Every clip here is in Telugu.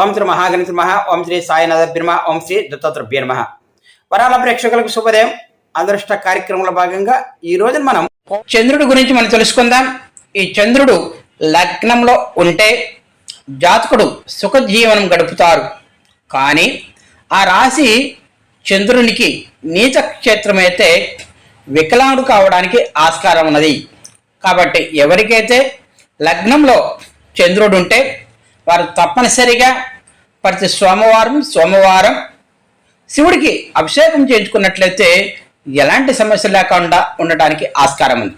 ఓం శ్రీ మహాగణిత నమ ఓం శ్రీ సాయినాథ బ్రహ్మ ఓం శ్రీ దత్తాత్రేయ నమ. వరాల ప్రేక్షకులకు శుభోదయం. అదృష్ట కార్యక్రమంలో భాగంగా ఈ రోజు మనం చంద్రుడి గురించి మనం తెలుసుకుందాం. ఈ చంద్రుడు లగ్నంలో ఉంటే జాతకుడు సుఖ జీవనం గడుపుతారు. కానీ ఆ రాశి చంద్రునికి నీచ క్షేత్రమైతే వికలాంగుడు కావడానికి ఆస్కారం ఉన్నది. కాబట్టి ఎవరికైతే లగ్నంలో చంద్రుడు ఉంటే వారు తప్పనిసరిగా ప్రతి సోమవారం సోమవారం శివుడికి అభిషేకం చేయించుకున్నట్లయితే ఎలాంటి సమస్య లేకుండా ఉండటానికి ఆస్కారం ఉంది.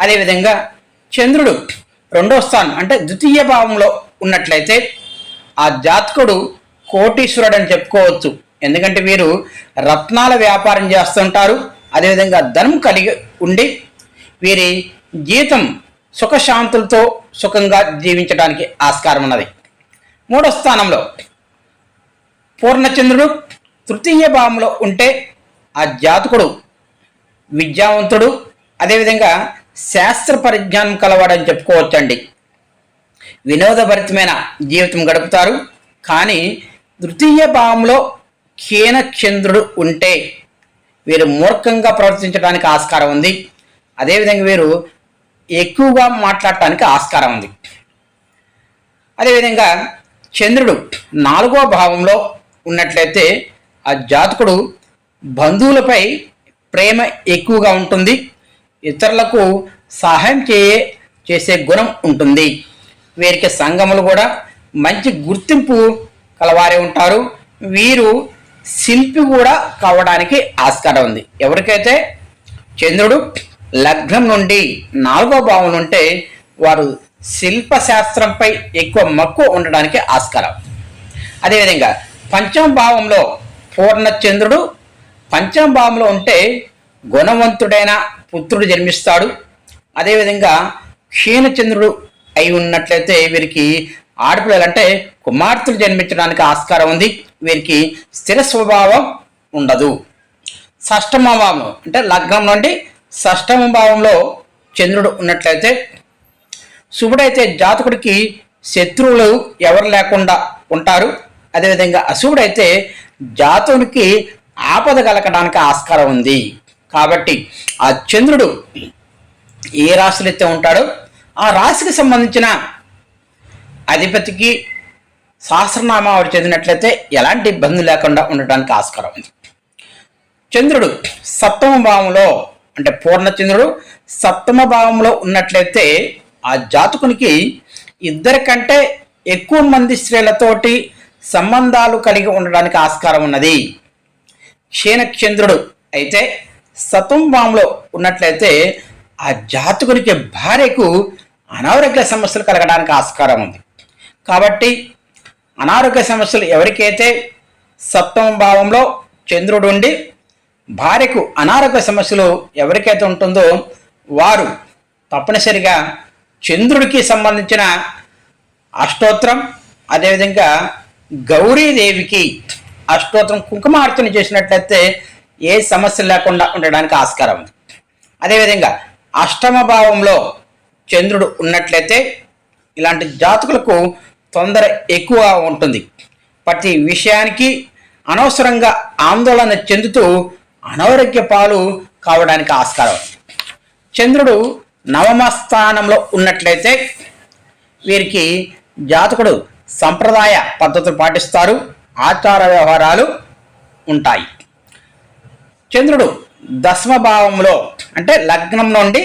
అదేవిధంగా చంద్రుడు రెండో స్థానం అంటే ద్వితీయ భావంలో ఉన్నట్లయితే ఆ జాతకుడు కోటీశ్వరుడు అని చెప్పుకోవచ్చు. ఎందుకంటే వీరు రత్నాల వ్యాపారం చేస్తుంటారు. అదేవిధంగా ధనం కలిగి ఉండి వీరి జీతం సుఖశాంతులతో సుఖంగా జీవించడానికి ఆస్కారం ఉన్నది. మూడో స్థానంలో పూర్ణచంద్రుడు తృతీయ భావంలో ఉంటే ఆ జాతకుడు విద్యావంతుడు అదేవిధంగా శాస్త్ర పరిజ్ఞానం కలవాడని చెప్పుకోవచ్చండి. వినోదభరితమైన జీవితం గడుపుతారు. కానీ తృతీయ భావంలో చంద్రుడు ఉంటే వీరు మూర్ఖంగా ప్రవర్తించడానికి ఆస్కారం ఉంది. అదేవిధంగా వీరు ఎక్కువగా మాట్లాడటానికి ఆస్కారం ఉంది. అదేవిధంగా చంద్రుడు నాలుగో భావంలో ఉన్నట్లయితే ఆ జాతకుడు బంధువులపై ప్రేమ ఎక్కువగా ఉంటుంది. ఇతరులకు సహాయం చేయే చేసే గుణం ఉంటుంది. వీరికి సంఘములు కూడా మంచి గుర్తింపు కలవారే ఉంటారు. వీరు శిల్పి కూడా కావడానికి ఆస్కారం ఉంది. ఎవరికైతే చంద్రుడు లగ్నం నుండి నాలుగో భావం ఉంటే వారు శిల్ప శాస్త్రంపై ఎక్కువ మక్కువ ఉండడానికి ఆస్కారం. అదేవిధంగా పంచమ భావంలో పూర్ణచంద్రుడు పంచమ భావంలో ఉంటే గుణవంతుడైన పుత్రుడు జన్మిస్తాడు. అదేవిధంగా క్షీణచంద్రుడు అయి ఉన్నట్లయితే వీరికి ఆడపిల్లలు అంటే కుమార్తెలు జన్మించడానికి ఆస్కారం ఉంది. వీరికి స్థిర స్వభావం ఉండదు. షష్టమ భావం అంటే లగ్నం నుండి షష్టమ భావంలో చంద్రుడు ఉన్నట్లయితే శుభుడైతే జాతకుడికి శత్రువులు ఎవరు లేకుండా ఉంటారు. అదేవిధంగా అశుభుడైతే జాతకునికి ఆపద కలగడానికి ఆస్కారం ఉంది. కాబట్టి ఆ చంద్రుడు ఏ రాశిలో అయితే ఉంటాడో ఆ రాశికి సంబంధించిన అధిపతికి సహస్రనామావళి చెందినట్లయితే ఎలాంటి ఇబ్బంది లేకుండా ఉండటానికి ఆస్కారం ఉంది. చంద్రుడు సప్తమ భావంలో అంటే పూర్ణచంద్రుడు సప్తమ భావంలో ఉన్నట్లయితే ఆ జాతకునికి ఇద్దరికంటే ఎక్కువ మంది స్త్రీలతోటి సంబంధాలు కలిగి ఉండడానికి ఆస్కారం ఉన్నది. క్షీణచంద్రుడు అయితే సప్తమ భావంలో ఉన్నట్లయితే ఆ జాతకునికి భార్యకు అనారోగ్య సమస్యలు కలగడానికి ఆస్కారం ఉంది. కాబట్టి అనారోగ్య సమస్యలు ఎవరికైతే సప్తమ భావంలో చంద్రుడు ఉండి భార్యకు అనారోగ్య సమస్యలు ఎవరికైతే ఉంటుందో వారు తప్పనిసరిగా చంద్రుడికి సంబంధించిన అష్టోత్తరం అదేవిధంగా గౌరీదేవికి అష్టోత్తరం కుంకుమార్చన చేసినట్లయితే ఏ సమస్య లేకుండా ఉండడానికి ఆస్కారం ఉంది. అదేవిధంగా అష్టమ భావంలో చంద్రుడు ఉన్నట్లయితే ఇలాంటి జాతకులకు తొందర ఎక్కువ ఉంటుంది. ప్రతి విషయానికి అనవసరంగా ఆందోళన చెందుతూ అనారోగ్య పాలు కావడానికి ఆస్కారం. చంద్రుడు నవమ స్థానంలో ఉన్నట్లయితే వీరికి జాతకుడు సంప్రదాయ పద్ధతులు పాటిస్తారు ఆచార వ్యవహారాలు ఉంటాయి. చంద్రుడు దశమ భావంలో అంటే లగ్నం నుండి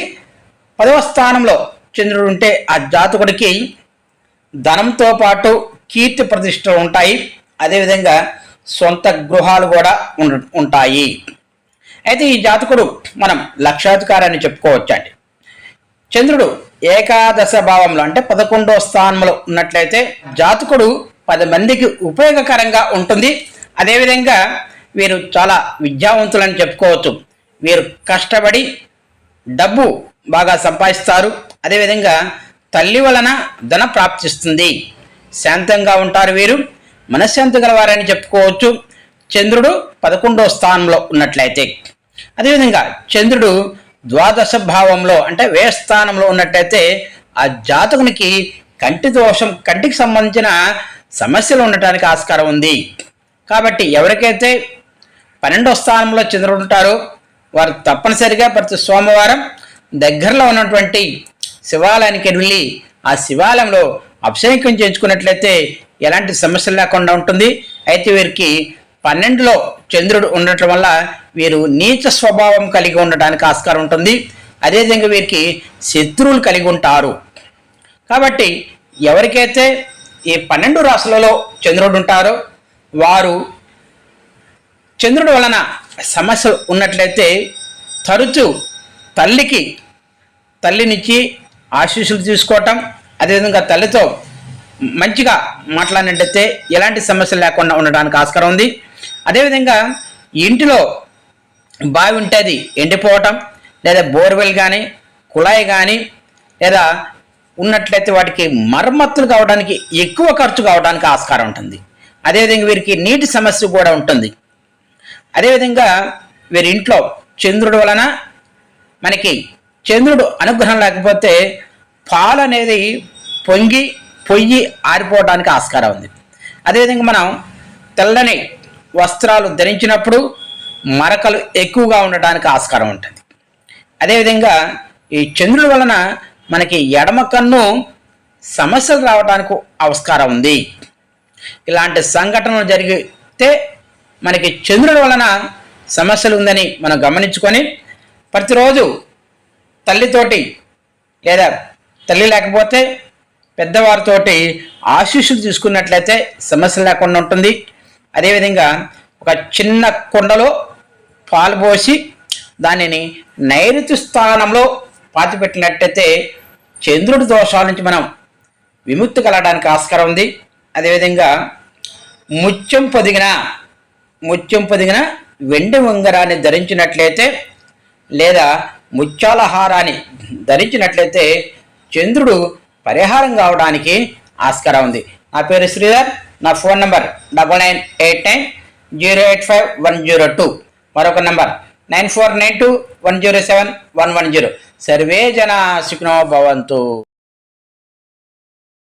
పదవ స్థానంలో చంద్రుడు ఉంటే ఆ జాతకుడికి ధనంతో పాటు కీర్తి ప్రతిష్టలు ఉంటాయి. అదేవిధంగా సొంత గృహాలు కూడా ఉంటాయి. అయితే ఈ జాతకుడు మనం లక్షాధికారాన్ని చెప్పుకోవచ్చండి. చంద్రుడు ఏకాదశ భావంలో అంటే పదకొండో స్థానంలో ఉన్నట్లయితే జాతకుడు పది మందికి ఉపయోగకరంగా ఉంటుంది. అదేవిధంగా వీరు చాలా విద్యావంతులని చెప్పుకోవచ్చు. వీరు కష్టపడి డబ్బు బాగా సంపాదిస్తారు. అదేవిధంగా తల్లి వలన ధన ప్రాప్తిస్తుంది. శాంతంగా ఉంటారు వీరు. మనశ్శాంతి గలవారని చెప్పుకోవచ్చు. చంద్రుడు పదకొండో స్థానంలో ఉన్నట్లయితే అదేవిధంగా చంద్రుడు ద్వాదశ భావంలో అంటే వే స్థానంలో ఉన్నట్టయితే ఆ జాతకునికి కంటి దోషం కంటికి సంబంధించిన సమస్యలు ఉండటానికి ఆస్కారం ఉంది. కాబట్టి ఎవరికైతే పన్నెండో స్థానంలో చంద్రుడు ఉంటారో వారు తప్పనిసరిగా ప్రతి సోమవారం దగ్గరలో ఉన్నటువంటి శివాలయానికి వెళ్ళి ఆ శివాలయంలో అభిషేకం చేయించుకున్నట్లయితే ఎలాంటి సమస్యలు లేకుండా ఉంటుంది. అయితే వీరికి పన్నెండులో చంద్రుడు ఉండటం వల్ల వీరు నీచ స్వభావం కలిగి ఉండడానికి ఆస్కారం ఉంటుంది. అదేవిధంగా వీరికి శత్రువులు కలిగి ఉంటారు. కాబట్టి ఎవరికైతే ఈ పన్నెండు రాశులలో చంద్రుడు ఉంటారో వారు చంద్రుడు వలన సమస్యలు ఉన్నట్లయితే తరచూ తల్లికి తల్లినిచ్చి ఆశీస్సులు తీసుకోవటం అదేవిధంగా తల్లితో మంచిగా మాట్లాడినట్టయితే ఎలాంటి సమస్యలు లేకుండా ఉండడానికి ఆస్కారం ఉంది. అదేవిధంగా ఇంటిలో బావి ఉంటుంది ఎండిపోవటం లేదా బోర్వెల్ కానీ కుళాయి కానీ లేదా ఉన్నట్లయితే వాటికి మరమ్మతులు కావడానికి ఎక్కువ ఖర్చు కావడానికి ఆస్కారం ఉంటుంది. అదేవిధంగా వీరికి నీటి సమస్య కూడా ఉంటుంది. అదేవిధంగా వీరి ఇంట్లో చంద్రుడు వలన మనకి చంద్రుడు అనుగ్రహం లేకపోతే పాలు అనేది పొంగి పొయ్యి ఆరిపోవడానికి ఆస్కారం ఉంది. అదేవిధంగా మనం తెల్లని వస్త్రాలు ధరించినప్పుడు మరకలు ఎక్కువగా ఉండడానికి ఆస్కారం ఉంటుంది. అదేవిధంగా ఈ చంద్రుడి వలన మనకి ఎడమ కన్ను సమస్యలు రావడానికి ఆస్కారం ఉంది. ఇలాంటి సంఘటనలు జరిగితే మనకి చంద్రుడి వలన సమస్యలు ఉందని మనం గమనించుకొని ప్రతిరోజు తల్లితోటి లేదా తల్లి లేకపోతే పెద్దవారితోటి ఆశీస్సులు తీసుకున్నట్లయితే సమస్య లేకుండా ఉంటుంది. అదేవిధంగా ఒక చిన్న కుండలో పాలు పోసి దానిని నైరుతి స్థానంలో పాతిపెట్టినట్టయితే చంద్రుడి దోషాల నుంచి మనం విముక్తి కలగడానికి ఆస్కారం ఉంది. అదేవిధంగా ముత్యం పొదిగిన ముత్యం పొదిగిన వెండి ఉంగరాన్ని ధరించినట్లయితే లేదా ముత్యాల హారాన్ని ధరించినట్లయితే చంద్రుడు పరిహారం కావడానికి ఆస్కారం ఉంది. నా పేరు శ్రీధర్. నా phone number double nine eight nine zero eight five one zero two. మరొక number nine four nine two one zero seven one one zero. Survey జన సుఖినో భవంతు.